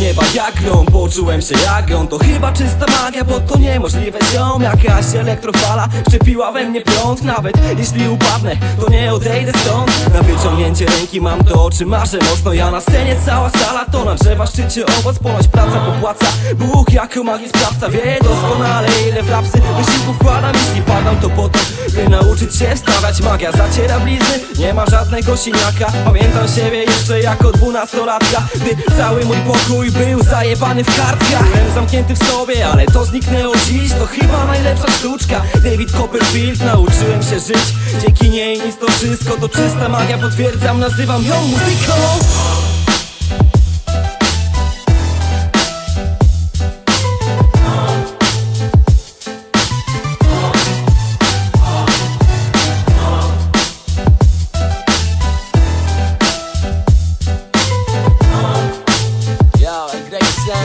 nieba jak grom Poczułem się jak grom To chyba czysta magia, bo to niemożliwe ziom Jakaś elektrofala szczepiła we mnie prąd. Nawet jeśli upadnę, to nie odejdę stąd. Na wyciągnięcie ręki mam to, o czym marzę mocno Ja na scenie cała sala, to na drzewa szczycie owoc Ponoć praca popłaca, Bóg jako magii sprawca Wie doskonale ile w rapsy wysiłku wkładam Jeśli padam to po to, by nauczyć się wstawiać. Magia zaciera blizny, nie ma żadnego siniaka. Pamiętam siebie jeszcze jako dwunastolatka Gdy cały mój pokój był zajebany w kartkach. Byłem zamknięty w sobie, ale to zniknęło dziś. To chyba najlepsza sztuczka. David Copperfield, nauczyłem się żyć. Dzięki niej nic to wszystko. To czysta magia Potwierdzam, nazywam ją muzyką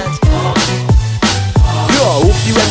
words.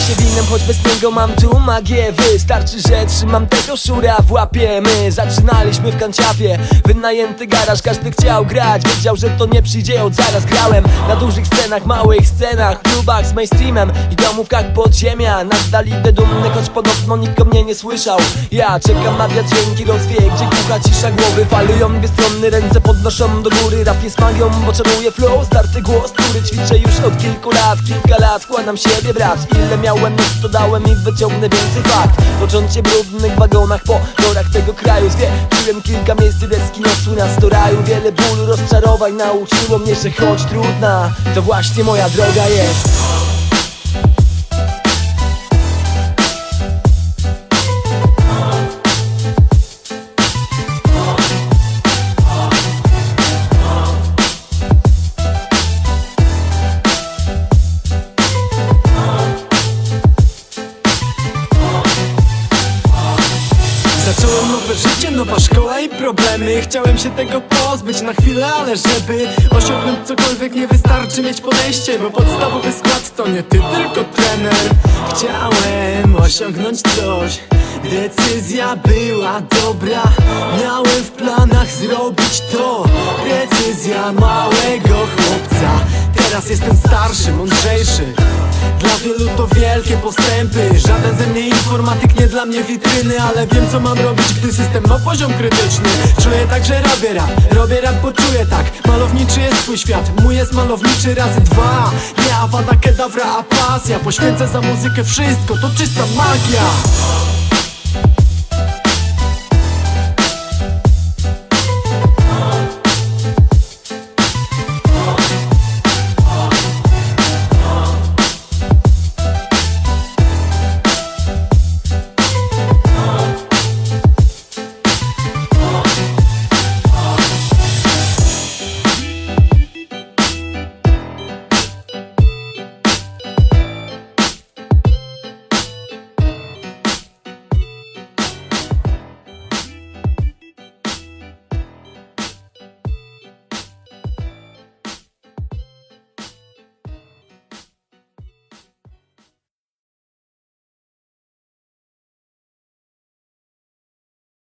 Się winem, choć bez niego mam tu magię. Wystarczy, że trzymam tego szura w łapie. My zaczynaliśmy w kanciapie. Wynajęty garaż, każdy chciał grać. Wiedział, że to nie przyjdzie od zaraz Grałem. Na dużych scenach, małych scenach Klubach z mainstreamem i domówkach podziemia. Nadal idę dumny, choć podobno nikt mnie nie słyszał. Ja czekam na wiatr, dźwięki rozwie Gdzie kucha cisza głowy. Falują dwie strony, ręce podnoszą do góry. Rap jest magią, bo czaruję flow. Zdarty głos, który ćwiczę już od kilku lat. Kilka lat wkładam siebie brać. Ile miałem, już to dałem i wyciągnę więcej fakt. Począcie brudnych wagonach po torach tego kraju. Zwiedziłem kilka miejsc, deski niosły nas do raju. Wiele bólu, rozczarowań nauczyło mnie, że choć trudna To właśnie moja droga jest życie, nowa szkoła i problemy. Chciałem się tego pozbyć na chwilę, ale żeby osiągnąć cokolwiek nie wystarczy mieć podejście Bo podstawowy skład to nie ty, tylko trener. Chciałem osiągnąć coś. Decyzja była dobra. Miałem w planach zrobić to. Precyzja małego chłopca. Teraz jestem starszy, mądrzejszy Dla wielu to wielkie postępy. Żaden ze mnie informatyk, nie dla mnie witryny Ale wiem co mam robić, gdy system ma poziom krytyczny. Czuję tak, że robię rap, robię rap, bo czuję tak. Malowniczy jest twój świat, mój jest malowniczy razy dwa. Nie awada kedawra, a pasja. Poświęcę za muzykę wszystko, to czysta magia